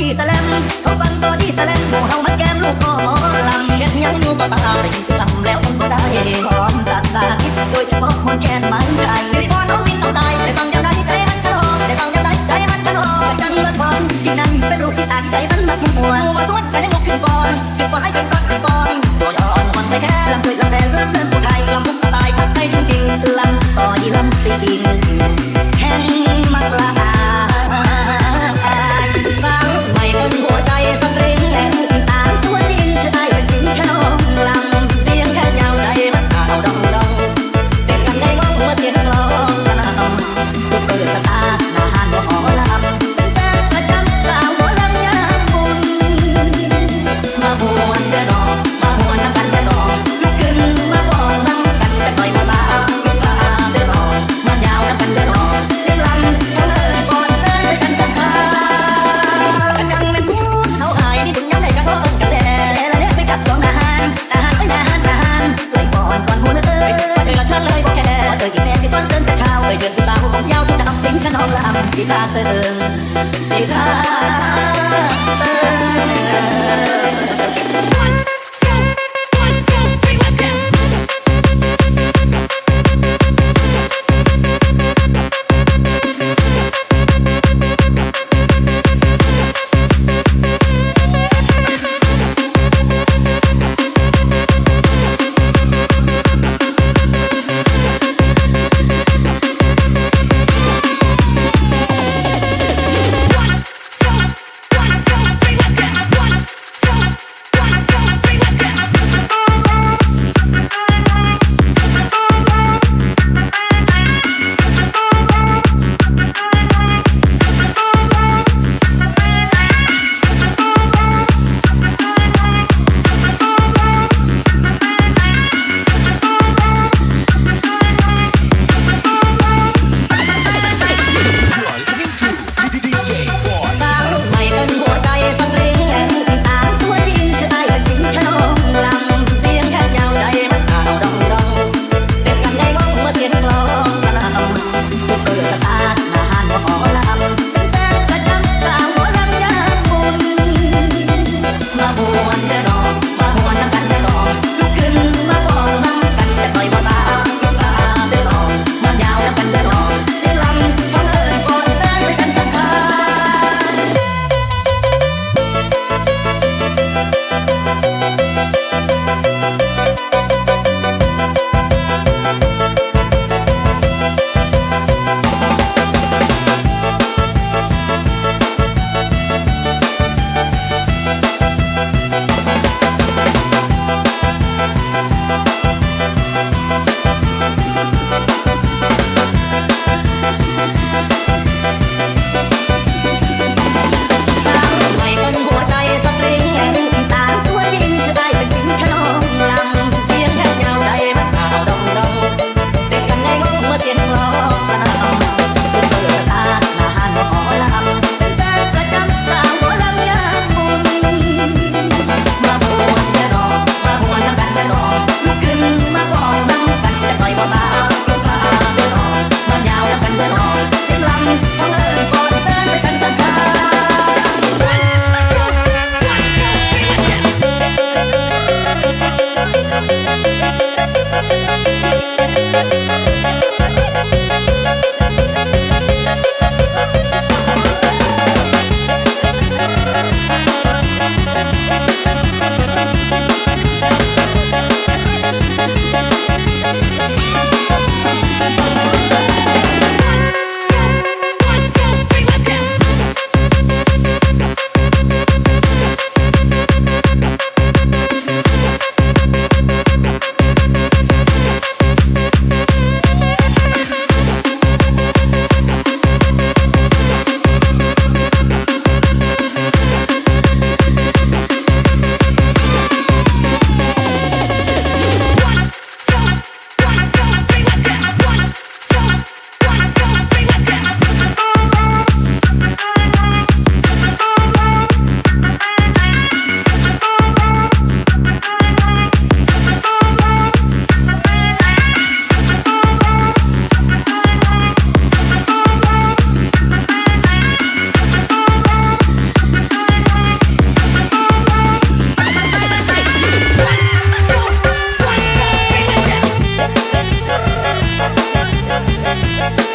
ดี้สลมเขาสั่งบอดี้สแลมหมู่เฮามันแก้มลูกคอลำเฮ็ดยังอยู่ก็ตาเอาได้ยินเสียลำแล้วมันก็ได้หอมสาดสาดโดยเฉพาะมนแก้มมันไก่สิพอน้องมินต้องตายได้ฟังยังได้ใจมันกระหองได้ฟังยังได้ใจมันกระหองจังเลิศพรที่นั้นเป็นลูกที่สานใจมันมักมัวมัาสวนกันยังงกขึ้นก่อนขึ้นก่อนให้เป็นปักขึ้นก่อนตัวอ่อนมันใส่แค่ลำเคยลำแรงลำเดินตัวไทยลำพุกสไตล์พัดไปจริงๆลำต่อดีลำสีดีแห้งมักลา สิพาเธอสิพาเธอ Thank Thank